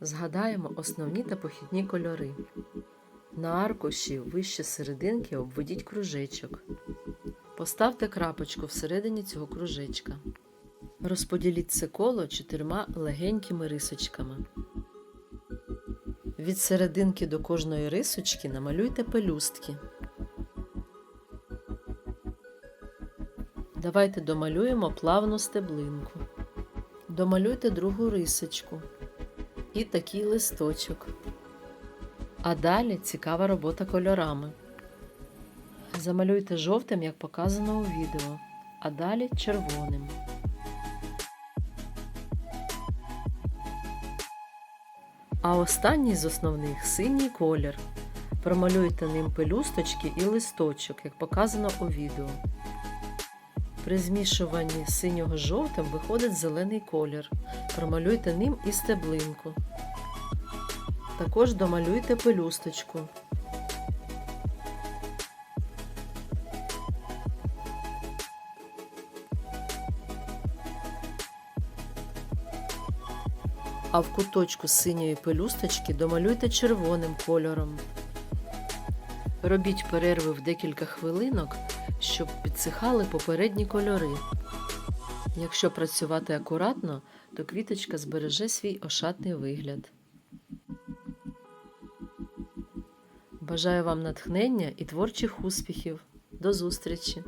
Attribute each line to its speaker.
Speaker 1: Згадаємо основні та похідні кольори. На аркуші вище серединки обведіть кружечок. Поставте крапочку всередині цього кружечка. Розподіліть це коло чотирма легенькими рисочками. Від серединки до кожної рисочки намалюйте пелюстки. Давайте домалюємо плавну стеблинку. Домалюйте другу рисочку і такий листочок. А далі цікава робота кольорами. Замалюйте жовтим, як показано у відео, а далі червоним. А останній з основних синій колір. Промалюйте ним пелюсточки і листочок, як показано у відео. При змішуванні синього з жовтим виходить зелений колір. Промалюйте ним і стеблинку. Також домалюйте пелюсточку. А в куточку синьої пелюсточки домалюйте червоним кольором. Робіть перерви в декілька хвилинок, щоб підсихали попередні кольори. Якщо працювати акуратно, то квіточка збереже свій ошатний вигляд. Бажаю вам натхнення і творчих успіхів. До зустрічі!